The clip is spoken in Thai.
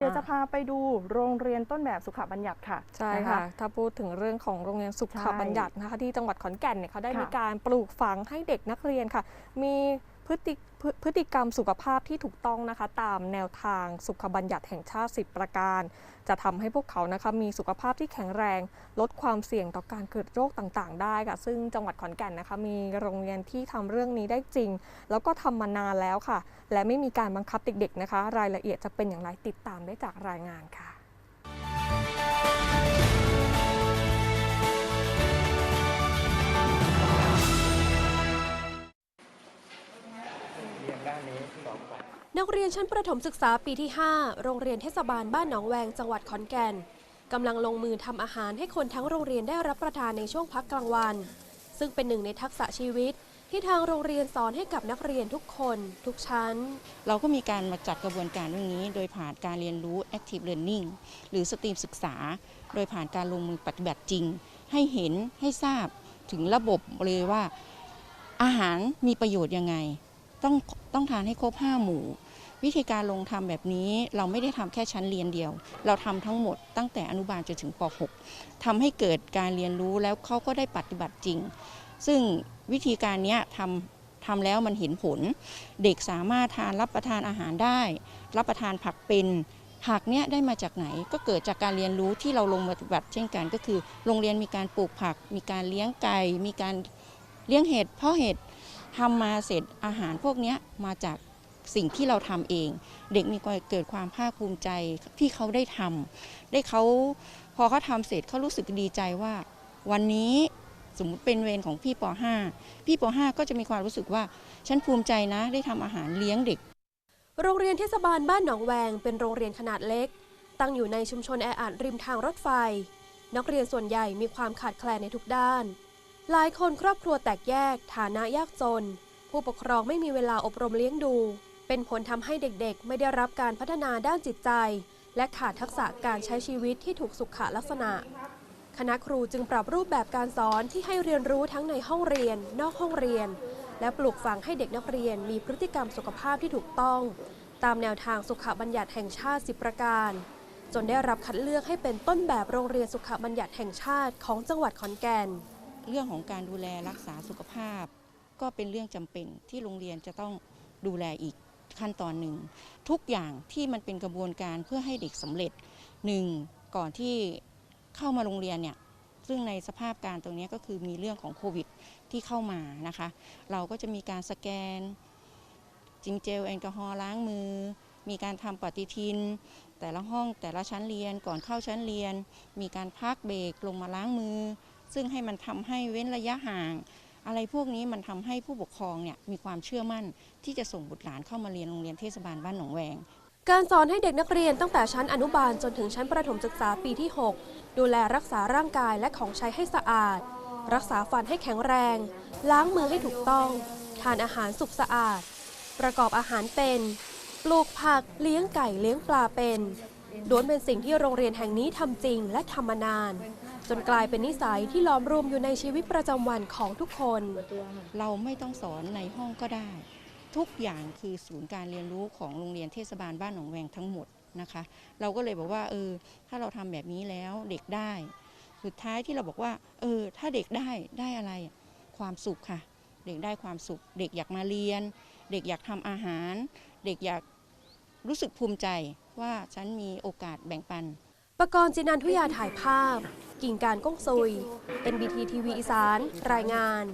เดี๋ยวจะพาไปดูโรงเรียนต้นแบบสุขบัญญัติค่ะ ใช่นค่ะ ถ้าพูดถึงเรื่องของโรงเรียนสุขใช่บัญญัตินะคะที่จังหวัดขอนแก่นเนี่ยเขาได้ค่ะมีการปลูกฝังให้เด็กนักเรียนค่ะ มี พฤติพฤติกรรมสุขภาพที่ถูกต้องนะคะ ตามแนวทางสุขบัญญัติแห่งชาติ 10 ประการ จะทำให้พวกเขานะคะมีสุขภาพที่แข็งแรง ลดความเสี่ยงต่อการเกิดโรคต่างๆ ได้ค่ะ ซึ่งจังหวัดขอนแก่นนะคะ มีโรงเรียนที่ทำเรื่องนี้ได้จริง แล้วก็ทำมานานแล้วค่ะ และไม่มีการบังคับเด็กๆนะคะ รายละเอียดจะเป็นอย่างไรติดตามได้จากรายงานค่ะ นักเรียนชั้นประถมศึกษาปีที่ 5 โรงเรียนเทศบาลบ้านหนองแวงจังหวัดขอนแก่นกำลังลงมือทำอาหารให้คนทั้งโรงเรียนได้รับประทานในช่วงพักกลางวัน ซึ่งเป็นหนึ่งในทักษะชีวิต ที่ทางโรงเรียนสอนให้กับนักเรียนทุกคน ทุกชั้น เราก็มีการมาจัดกระบวนการเรื่องนี้ โดยผ่านการเรียนรู้ active learning หรือสตรีมศึกษา โดยผ่านการลงมือปฏิบัติจริง ให้เห็นให้ทราบถึงระบบเลยว่า อาหารมีประโยชน์ยังไง ต้องต้องทานให้ครบห้าหมู่ วิธีการลงทำแบบนี้เราไม่ได้ทำแค่ชั้นเรียนเดียว เราทำทั้งหมดตั้งแต่อนุบาลจนถึงป .6 ทำให้เกิดการเรียนรู้แล้วเขาก็ได้ปฏิบัติจริง ซึ่งวิธีการนี้ทำทำแล้วมันเห็นผล เด็กสามารถทานรับประทานอาหารได้ รับประทานผักเป็นผักเนี้ยได้มาจากไหนก็เกิดจากการเรียนรู้ที่เราลงปฏิบัติเช่นกันก็คือ โรงเรียนมีการปลูกผัก มีการเลี้ยงไก่ มีการเลี้ยงเห็ดเพาะเห็ด ทำมาเสร็จอาหารพวกนี้มาจากสิ่งที่เราทำเอง เด็กมีความเกิดความภาคภูมิใจที่เขาได้ทำได้เขาพอเขาทำเสร็จเขารู้สึกดีใจว่า วันนี้สมมติเป็นเวรของพี่ป .5 พี่ป .5 ก็จะมีความรู้สึกว่าฉันภูมิใจนะได้ทำอาหารเลี้ยงเด็ก โรงเรียนเทศบาลบ้านหนองแวง เป็นโรงเรียนขนาดเล็ก ตั้งอยู่ในชุมชนแออัดริมทางรถไฟ นักเรียนส่วนใหญ่มีความขาดแคลนในทุกด้าน หลายคนครอบครัวแตกแยก ฐานะยากจน ผู้ปกครองไม่มีเวลาอบรมเลี้ยงดู เป็นผลทำให้เด็กๆ ไม่ได้รับการพัฒนาด้านจิตใจ และขาดทักษะการใช้ชีวิตที่ถูกสุขลักษณะ คณะครูจึงปรับรูปแบบการสอนที่ให้เรียนรู้ทั้งในห้องเรียน นอกห้องเรียน และปลูกฝังให้เด็กนักเรียนมีพฤติกรรมสุขภาพที่ถูกต้อง ตามแนวทางสุขบัญญัติแห่งชาติ 10 ประการ จนได้รับคัดเลือกให้เป็นต้นแบบโรงเรียนสุขบัญญัติแห่งชาติของจังหวัดขอนแก่น เรื่องของการดูแลรักษาสุขภาพ ก็เป็นเรื่องจำเป็นที่โรงเรียนจะต้องดูแลอีกขั้นตอนหนึ่ง ทุกอย่างที่มันเป็นกระบวนการเพื่อให้เด็กสำเร็จหนึ่งก่อนที่เข้ามาโรงเรียนเนี่ยซึ่งในสภาพการตรงนี้ก็คือมีเรื่องของโควิดที่เข้ามานะคะ เราก็จะมีการสแกนจิงเจลแอลกอฮอล์ล้างมือ มีการทำปฏิทิน แต่ละห้องแต่ละชั้นเรียนก่อนเข้าชั้นเรียน มีการพักเบรกลงมาล้างมือ ซึ่งให้มันทำให้เว้นระยะห่าง อะไรพวกนี้มันทำให้ผู้ปกครองเนี่ยมีความเชื่อมั่น ที่จะส่งบุตรหลานเข้ามาเรียนโรงเรียนเทศบาลบ้านหนองแวง การสอนให้เด็กนักเรียนตั้งแต่ชั้นอนุบาลจนถึงชั้นประถมศึกษาปีที่ 6 ดูแลรักษาร่างกายและของใช้ให้สะอาด รักษาฟันให้แข็งแรง ล้างมือให้ถูกต้อง ทานอาหารสุกสะอาด ประกอบอาหารเป็นปลูกผักเลี้ยงไก่เลี้ยงปลาเป็นล้วนเป็นสิ่งที่โรงเรียนแห่งนี้ทำจริงและทำมานาน จนกลายเป็นนิสัยที่ล้อมรวมอยู่ในชีวิตประจำวันของทุกคน เราไม่ต้องสอนในห้องก็ได้ ทุกอย่างคือศูนย์การเรียนรู้ของโรงเรียนเทศบาลบ้านหนองแวงทั้งหมดนะคะ เราก็เลยบอกว่าเออถ้าเราทำแบบนี้แล้วเด็กได้ สุดท้ายที่เราบอกว่า เออ ถ้าเด็กได้ได้อะไร ความสุขค่ะ เด็กได้ความสุข เด็กอยากมาเรียน เด็กอยากทำอาหาร เด็กอยากรู้สึกภูมิใจว่าฉันมีโอกาสแบ่งปัน ประกรณ์จินันทุยาถ่ายภาพ กิ่งการก้องซุย NBT ทีวีอีสาน รายงาน